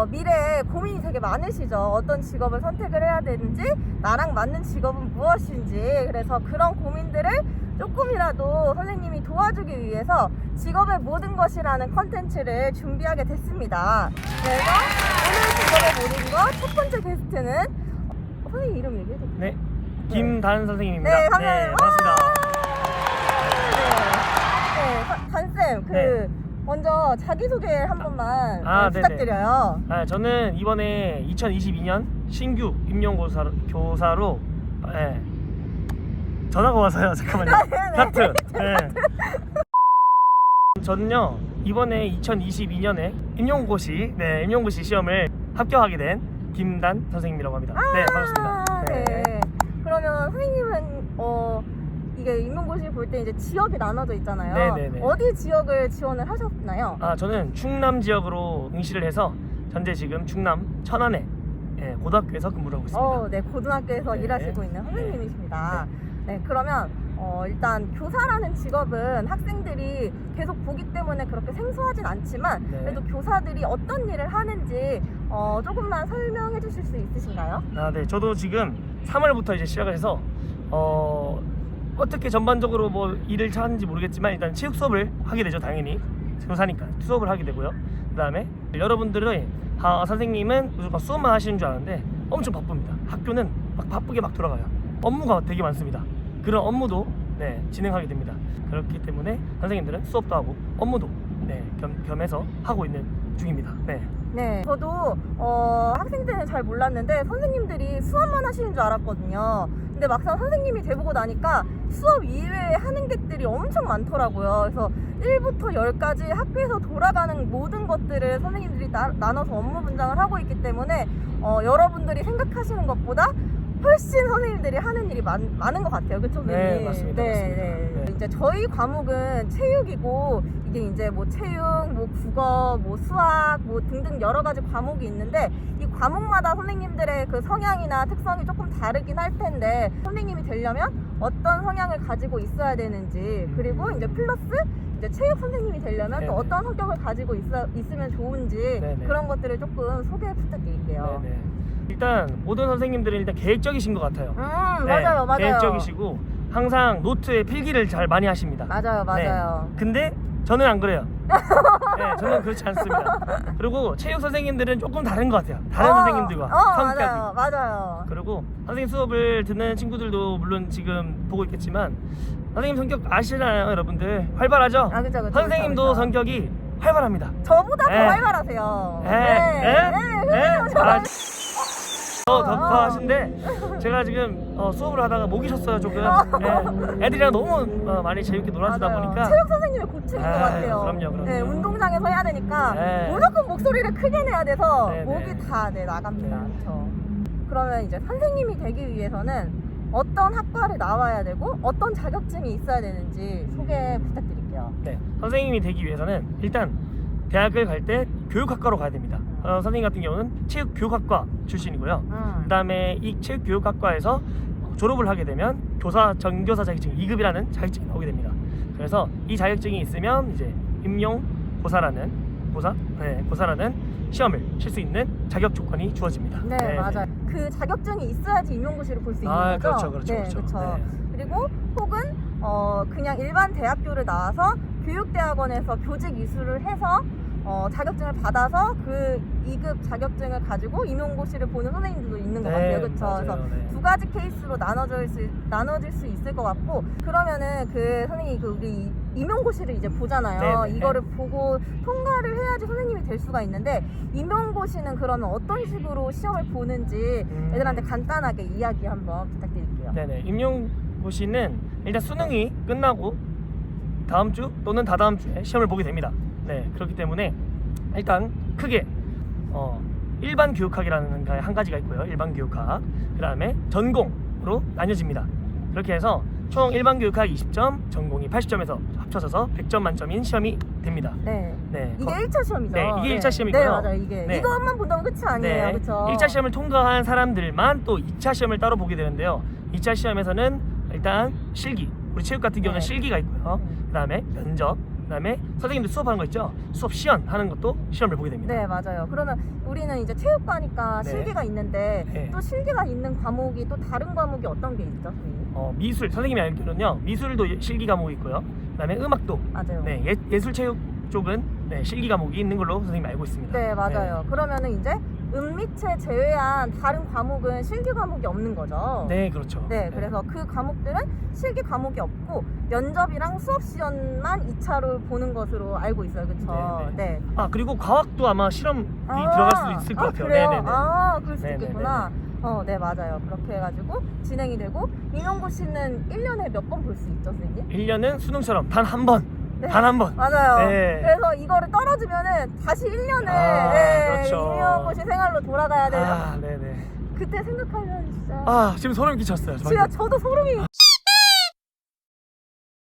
어, 미래에 고민이 되게 많으시죠. 어떤 직업을 선택을 해야 되는지, 나랑 맞는 직업은 무엇인지. 그래서 그런 고민들을 조금이라도 선생님이 도와주기 위해서 직업의 모든 것이라는 컨텐츠를 준비하게 됐습니다. 그래서 오늘 직업의 모든 것 첫 번째 게스트는 어, 선생님 이름 얘기해도 돼요? 네, 김단 선생님입니다. 네, 감사합니다. 반갑습니다. 네, 단쌤, 그 네. 먼저 자기소개 한 번만 아, 어, 네네. 부탁드려요. 아, 저는 이번에 2022년 신규 임용 고사로 교사로 예. 전화가 와서요. 잠깐만요. 네네. 하트. 네. 저는요 이번에 2022년에 임용고시 네 임용고시 시험을 합격하게 된 김단 선생님이라고 합니다. 네 반갑습니다. 아, 네. 그러면 선생님은 어 이게 임용고시 볼 때 이제 지역이 나눠져 있잖아요. 네네네. 어디 지역을 지원을 하셨나요? 아 저는 충남 지역으로 응시를 해서 현재 지금 충남 천안에 예, 고등학교에서 근무를 하고 있습니다. 어, 네, 고등학교에서 네. 일하시고 있는 선생님이십니다. 네, 그러면 어, 일단 교사라는 직업은 학생들이 계속 보기 때문에 그렇게 생소하진 않지만 네. 그래도 교사들이 어떤 일을 하는지 어, 조금만 설명해 주실 수 있으신가요? 아, 네. 저도 지금 3월부터 이제 시작을 해서 어 어떻게 전반적으로 뭐 일을 하는지 모르겠지만 일단 체육 수업을 하게 되죠, 당연히. 교사니까 수업을 하게 되고요. 그 다음에 여러분들의 아, 선생님은 무조건 수업만 하시는 줄 아는데 엄청 바쁩니다. 학교는 막 바쁘게 막 돌아가요. 업무가 되게 많습니다. 그런 업무도 네, 진행하게 됩니다. 그렇기 때문에 선생님들은 수업도 하고 업무도 네, 겸, 겸해서 하고 있는 중입니다. 네. 네, 저도 어, 학생 때는 잘 몰랐는데 선생님들이 수업만 하시는 줄 알았거든요. 근데 막상 선생님이 돼보고 나니까 수업 이외에 하는 것들이 엄청 많더라고요. 그래서 1부터 10까지 학교에서 돌아가는 모든 것들을 선생님들이 나, 나눠서 업무 분장을 하고 있기 때문에 어, 여러분들이 생각하시는 것보다 훨씬 선생님들이 하는 일이 많, 많은 것 같아요. 그쵸, 선생님? 네, 맞습니다. 네, 맞습니다. 네. 네. 이제 저희 과목은 체육이고 이게 이제 뭐 체육, 뭐 국어, 뭐 수학, 뭐 등등 여러 가지 과목이 있는데 이 과목마다 선생님들의 그 성향이나 특성이 조금 다르긴 할 텐데 선생님이 되려면 어떤 성향을 가지고 있어야 되는지 그리고 이제 플러스 이제 체육 선생님이 되려면 또 네네. 어떤 성격을 가지고 있어, 있으면 좋은지 네네. 그런 것들을 조금 소개 부탁드릴게요. 네네. 일단 모든 선생님들은 일단 계획적이신 것 같아요. 음, 네, 맞아요, 맞아요. 계획적이시고 항상 노트에 필기를 잘 많이 하십니다. 맞아요, 맞아요. 네. 근데 저는 안 그래요. 네, 저는 그렇지 않습니다. 그리고 체육 선생님들은 조금 다른 것 같아요. 다른 어, 선생님들과 어, 성격이. 맞아요, 맞아요. 그리고 선생님 수업을 듣는 친구들도 물론 지금 보고 있겠지만 선생님 성격 아시나요, 여러분들? 활발하죠? 아, 그죠, 그죠. 선생님도 그죠, 그죠. 성격이 활발합니다. 저보다 더 네. 활발하세요. 에? 네, 에? 네, 에? 선생님 저 아, 더, 어, 더, 어. 더 하신데 제가 지금 어, 수업을 하다가 목이 쉬었어요 조금 어. 네. 애들이랑 너무 어, 많이 재밌게 놀아주다 맞아요. 보니까 체육 선생님의 고충인 것 아, 같아요. 그럼요, 그럼요. 네, 운동장에서 해야 되니까 네. 무조건 목소리를 크게 내야 돼서 네, 목이 네. 다 네, 나갑니다. 네. 그렇죠. 그러면 이제 선생님이 되기 위해서는 어떤 학과를 나와야 되고 어떤 자격증이 있어야 되는지 소개 부탁드릴게요. 네, 선생님이 되기 위해서는 일단 대학을 갈 때 교육학과로 가야 됩니다 어, 선생님 같은 경우는 체육교육학과 출신이고요 음. 그 다음에 이 체육교육학과에서 졸업을 하게 되면 교사 전교사 자격증 2급이라는 자격증이 나오게 됩니다 그래서 이 자격증이 있으면 이제 임용 고사라는 고사, 네, 고사라는 시험을 칠 수 있는 자격 조건이 주어집니다. 네, 맞아요. 그 자격증이 있어야지 임용고시를 볼 수 있는 아, 거죠. 그렇죠, 그렇죠, 네, 그렇죠. 그렇죠. 네. 그리고 혹은 어 그냥 일반 대학교를 나와서 교육대학원에서 교직 이수를 해서 어, 자격증을 받아서 그 2급 자격증을 가지고 임용고시를 보는 선생님들도 있는 것 같아요. 그렇죠. 맞아요. 그래서 네. 두 가지 케이스로 나눠질 수 나눠질 수 있을 것 같고 그러면은 그 선생님이 그 우리 임용고시를 이제 보잖아요. 네 네. 이거를 보고 통과를 해야지 선생님이 될 수가 있는데 임용고시는 그러면 어떤 식으로 시험을 보는지 음. 애들한테 간단하게 이야기 한번 부탁드릴게요. 네네. 임용고시는 일단 수능이 끝나고 다음 주 또는 다다음 주에 시험을 보게 됩니다. 네, 그렇기 때문에 일단 크게 어, 일반 교육학이라는 게한 가지가 있고요. 일반 교육학. 그다음에 전공으로 나뉘어집니다. 그렇게 해서 총 일반 교육학 20점, 전공이 80점에서 합쳐져서 100점 만점인 시험이 됩니다. 네. 네. 이게 거- 1차 시험이죠. 네, 이게 일차 시험이고요. 네, 맞아요. 이게 네. 이것만 본다면 끝이 아니에요. 네. 그렇죠? 1차 시험을 통과한 사람들만 또 2차 시험을 따로 보게 되는데요. 2차 시험에서는 일단 실기, 우리 체육 같은 경우는 네. 실기가 있고요. 네. 그다음에 면접, 그다음에 선생님들 수업하는 거 있죠. 수업 시연 하는 것도 시험을 보게 됩니다. 네, 맞아요. 그러면 우리는 이제 체육과니까 네. 실기가 있는데 네. 또 실기가 있는 과목이 또 다른 과목이 어떤 게 있죠, 선생님? 어, 미술 선생님이 알기로는요. 미술도 실기 과목이 있고요. 그다음에 음악도 맞아요. 네, 예, 예술 체육 쪽은 네, 실기 과목이 있는 걸로 선생님이 알고 있습니다. 네, 맞아요. 그러면은 이제 음미체 제외한 다른 과목은 실기 과목이 없는 거죠. 네, 네, 그렇죠. 네, 그래서 그 과목들은 실기 과목이 없고 면접이랑 수업 시연만 2차로 보는 것으로 알고 있어요. 그렇죠? 네, 네. 아 그리고 과학도 아마 실험이 아, 들어갈 수도 있을 것 아, 같아요. 그래요? 네네네. 아, 그럴 수 네네네. 있겠구나. 어, 네, 맞아요. 그렇게 해가지고 진행이 되고 임용고 씨는 1년에 몇 번 볼 수 있죠, 선생님? 1년은 수능처럼 단 한 번, 네. 단한 번. 맞아요. 네. 그래서 이거를 떨어지면은 다시 1년을 아, 네, 그렇죠. 씨 생활로 돌아가야 돼요. 아, 네네. 그때 생각하면 진짜. 아 지금 소름 끼쳤어요. 진짜 방금. 저도 소름이.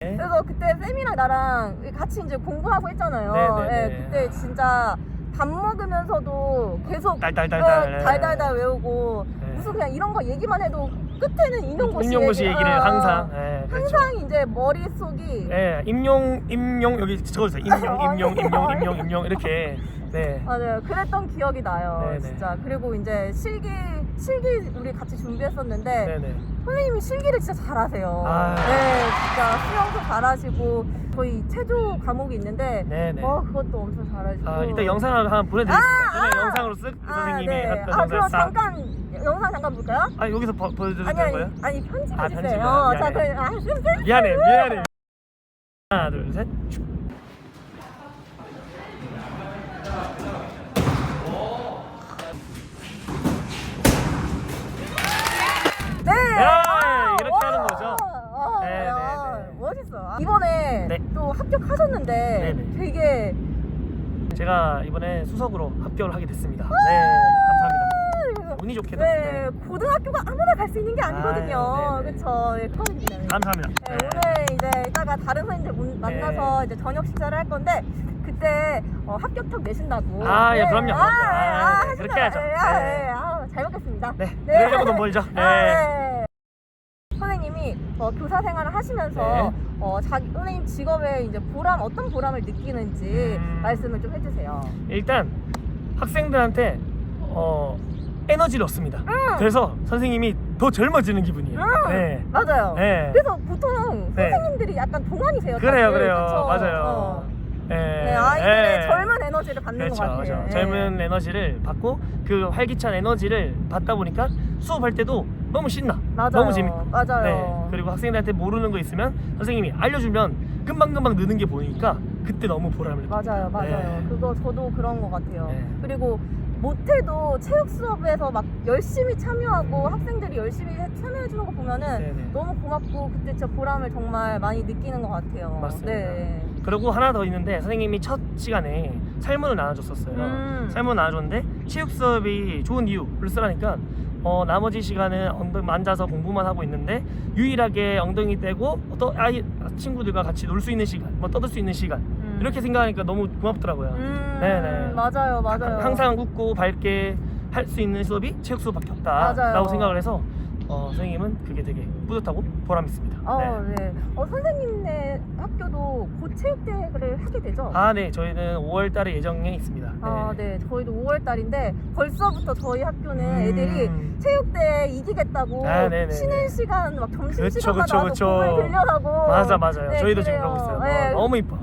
네. 그래서 그때 쌤이랑 나랑 같이 이제 공부하고 했잖아요. 네네네. 네, 그때 진짜 밥 먹으면서도 계속 달달달달. 어, 달달달 외우고 네. 무슨 그냥 이런 거 얘기만 해도 끝에는 임용고 씨 임용고 씨 얘기 를 어, 항상. 네, 그렇죠. 항상 이제 머릿속이 네, 임용, 임용 여기 적어주세요. 임용, 어, 임용, 네. 임용, 임용, 임용 이렇게. 네. 맞아요. 그랬던 기억이 나요. 네네. 진짜. 그리고 이제 실기 실기 우리 같이 준비했었는데 네네. 선생님이 실기를 진짜 잘하세요. 아. 네, 진짜 수영도 잘하시고 저희 체조 과목이 있는데 네네. 어 그것도 엄청 잘하시고. 아 이따 영상을 하나 보내드리겠습니다. 아, 그냥 아. 영상으로 쓱 아, 선생님이 네. 했던 아 그럼 영상 싹. 잠깐 영상 잠깐 볼까요? 아 여기서 보, 보여드리는 아니 아니 거예요? 아니 편집해 아, 주세요. 편집이요? 어, 자, 그, 미안해. 아, 쌤, 미안해, 미안해. 하나, 둘, 셋. 네. 야, 아, 이렇게 와. 하는 거죠? 아, 네, 아, 네, 네. 멋있어. 이번에 네. 또 합격 하셨는데 네, 네. 되게 제가 이번에 수석으로 합격을 하게 됐습니다. 네, 감사합니다. 운이 좋게도. 네, 네. 고등학교가 아무나 갈 수 있는 게 아니거든요. 아, 네, 네. 그쵸. 네, 축하드립니다. 네. 감사합니다. 네, 네. 오늘 이제 이따가 다른 선생님들 문- 만나서 이제 저녁 식사를 할 건데 그때 어, 합격턱 내신다고. 아, 예, 그럼요. 아, 아, 아, 네, 하신다. 그렇게 해야죠. 네, 아, 네. 네. 아, 잘 먹겠습니다. 네, 그러려고 돈 벌죠. 네. 아, 네. 어, 교사 생활을 하시면서 네. 어, 자기 선생님 직업에 이제 보람 어떤 보람을 느끼는지 음. 말씀을 좀 해주세요. 일단 학생들한테 어, 에너지를 얻습니다. 음. 그래서 선생님이 더 젊어지는 기분이에요. 음. 네. 맞아요. 네. 그래서 보통 네. 선생님들이 약간 동안이세요. 그래요, 다들. 그래요. 그쵸? 맞아요. 어. 네. 네, 아이들의 네. 젊은 에너지를 받는 그렇죠, 것 같아요. 그렇죠. 네. 젊은 에너지를 받고 그 활기찬 에너지를 받다 보니까 수업할 때도 너무 신나, 맞아요. 너무 재밌고, 맞아요. 네. 그리고 학생들한테 모르는 거 있으면 선생님이 알려주면 금방 금방 느는 게 보이니까 그때 너무 보람을. 맞아요, 맞아요. 네. 그거 저도 그런 것 같아요. 네. 그리고 못해도 체육 수업에서 막 열심히 참여하고 학생들이 열심히 해- 참여해 주는 거 보면은 네네. 너무 고맙고 그때 진짜 보람을 정말 많이 느끼는 것 같아요. 맞습니다. 네. 그리고 하나 더 있는데 선생님이 첫 시간에 설문을 나눠줬었어요. 음. 설문 나눠줬는데 체육 수업이 좋은 이유를 쓰라니까 어, 나머지 시간은 엉덩이 앉아서 공부만 하고 있는데 유일하게 엉덩이 떼고 또 아이 친구들과 같이 놀 수 있는 시간, 뭐 떠들 수 있는 시간 음. 이렇게 생각하니까 너무 고맙더라고요. 음, 네네. 맞아요, 맞아요. 항상 웃고 밝게 할 수 있는 수업이 체육 수업밖에 없다라고. 생각을 해서 어, 선생님은 그게 되게 뿌듯하고 보람 있습니다. 어, 네. 네. 어, 선생님네 학교 체육대회를 하게 되죠? 아, 네, 저희는 5월 달에 예정에 있습니다. 네. 아, 네. 저희도 5월 달인데 벌써부터 저희 학교는 음. 애들이 체육대회 이기겠다고 아, 네네네. 쉬는 시간 막 점심 그쵸, 시간마다 그쵸, 와서 그쵸. 공을 빌려가고 맞아, 맞아요. 네, 저희도 지금. 그러고 있어요. 네. 어, 너무 이뻐.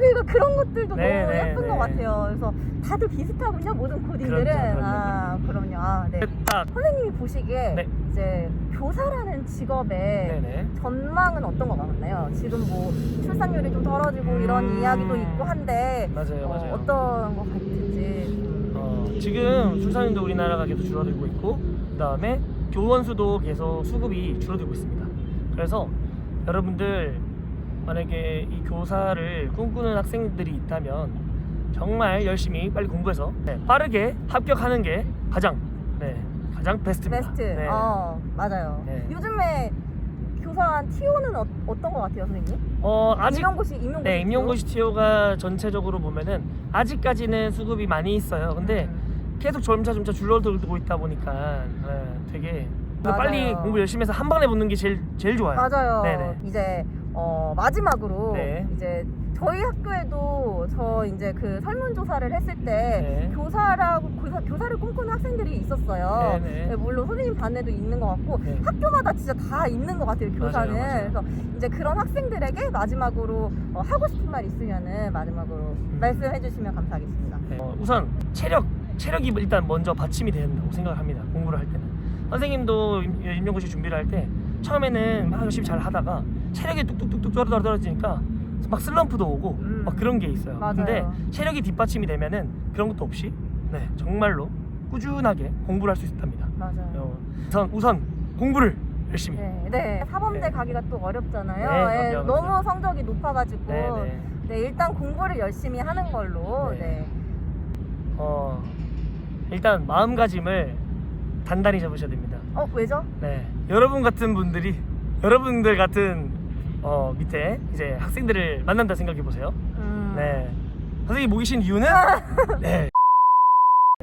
네. 어, 그러니까 그런 것들도 네, 너무 네, 예쁜 네. 것 같아요. 그래서 다들 비슷하군요, 모든. 그럼요, 그럼요. 아, 그럼요. 아, 네. 딱, 선생님이 보시기에 네. 이제 교사라는 직업의 네 네. 전망은 어떤 거 같나요? 지금 뭐 출산율이 좀 떨어지고 이런 음. 이야기도 있고 한데 맞아요, 어, 맞아요. 어떤 거 같은지 어, 지금 출산율도 우리나라가 계속 줄어들고 있고, 그 다음에 교원 수도 계속 수급이 줄어들고 있습니다. 그래서 여러분들 만약에 이 교사를 꿈꾸는 학생들이 있다면 정말 열심히 빨리 공부해서 네, 빠르게 합격하는 게 가장 네, 가장 베스트입니다. 베스트. 네. 어 맞아요. 네. 요즘에 교사한 티오는 어, 어떤 거 같아요, 선생님? 어, 아직 임용고시 임용고시. 네, 임용고시 티오가 전체적으로 보면은 아직까지는 수급이 많이 있어요. 근데 음. 계속 점차 점차 줄어들고 있다 보니까 네, 되게 맞아요. 빨리 공부 열심히 해서 한 방에 붙는 게 제일 제일 좋아요. 맞아요. 네네. 이제 어, 마지막으로 네. 이제 저희 학교에도 저 이제 그 설문조사를 했을 때 네. 교사라고 교사, 교사를 꿈꾸는 학생들이 있었어요. 네, 네. 네, 물론 선생님 반에도 있는 것 같고 네. 학교마다 진짜 다 있는 것 같아요 교사는. 맞아요, 맞아요. 그래서 이제 그런 학생들에게 마지막으로 어, 하고 싶은 말 있으면은 마지막으로 음. 말씀해 주시면 감사하겠습니다. 네. 어, 우선 체력 체력이 일단 먼저 받침이 된다고 생각을 합니다. 공부를 할 때는 선생님도 임- 임용고시 준비를 할 때 처음에는 막 열심히 잘 하다가 체력이 뚝뚝뚝뚝 떨어지니까 막 슬럼프도 오고 음. 막 그런 게 있어요. 맞아요. 근데 체력이 뒷받침이 되면은 그런 것도 없이 네 정말로 꾸준하게 공부를 할 수 있답니다. 맞아요. 어, 우선 우선 공부를 열심히. 네, 네. 사범대 네. 가기가 또 어렵잖아요. 네, 예, 그럼요, 너무. 성적이 높아가지고 네, 네. 네, 일단 공부를 열심히 하는 걸로. 네. 네. 어 일단 마음가짐을 단단히 잡으셔야 됩니다. 어 왜죠? 네, 여러분 같은 분들이 여러분들 같은 어, 밑에 이제 학생들을 만난다 생각해 보세요. 음. 네, 선생님 모이신 이유는 네,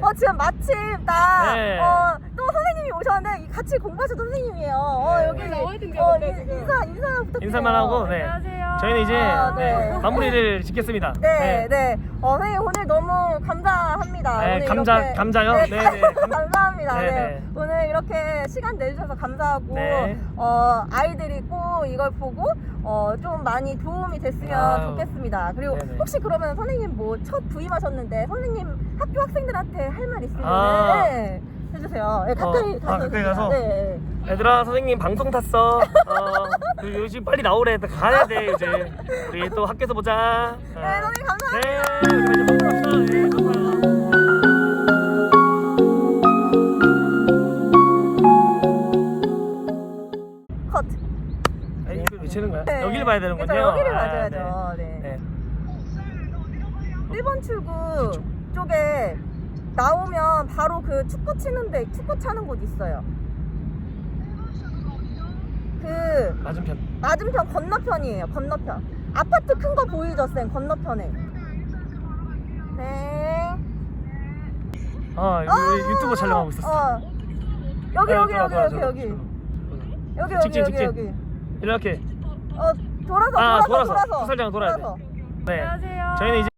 어 지금 마침 딱 네. 어, 또 선생님이 오셨는데 이 같이 공부하셨던 선생님이에요. 어 네. 여기 나와야 된대요, 어, 근데 인- 지금. 인사 인사 부탁드려요. 인사만 하고 네, 안녕하세요. 저희는 이제 아, 네, 네. 마무리를 짓겠습니다. 네, 네. 어, 선생님 오늘 너무 감사합니다. 네, 오늘 감자- 이렇게- 감자요? 네, 네, 네. 감- 감사합니다. 네, 네, 네. 오늘 이렇게 시간 내주셔서 감사하고 네. 어, 아이들이 꼭 이걸 보고 어, 좀 많이 도움이 됐으면 아유. 좋겠습니다. 그리고 네, 네. 혹시 그러면 선생님 뭐 첫 부임하셨는데 선생님 학교 학생들한테 할 말 있으면 아. 네, 해주세요. 네, 가까이 어, 가서 아, 가까이 가서? 네, 네. 얘들아 선생님 방송 탔어. 어, 그 요즘 빨리 나오래. 가야 돼 이제. 우리 또 학교에서 보자. 어. 네, 선생님 감사합니다. 네, 우리 이제 먹으러 갑시다. 네, 치는 거야? 네. 여기를 봐야 되는군요. 그쵸, 여기를 아, 맞아야죠. 네. 네. 1번 출구 그쪽. 쪽에 나오면 바로 그 축구 치는데 축구 차는 곳 있어요. 그 맞은편. 맞은편 건너편이에요. 건너편. 아파트 큰 거 보이죠, 쌤? 건너편에. 네. 아, 여기 우리 유튜브 촬영하고 있었어. 어. 여기 네, 여기 돌아, 여기 돌아, 여기 여기. 여기 여기 직진, 여기 직진. 여기. 이렇게. 어 돌아서 아, 돌아서 돌아서. 돌아서. 수살장 돌아야 돼. 돌아서. 네. 안녕하세요. 저희는 이제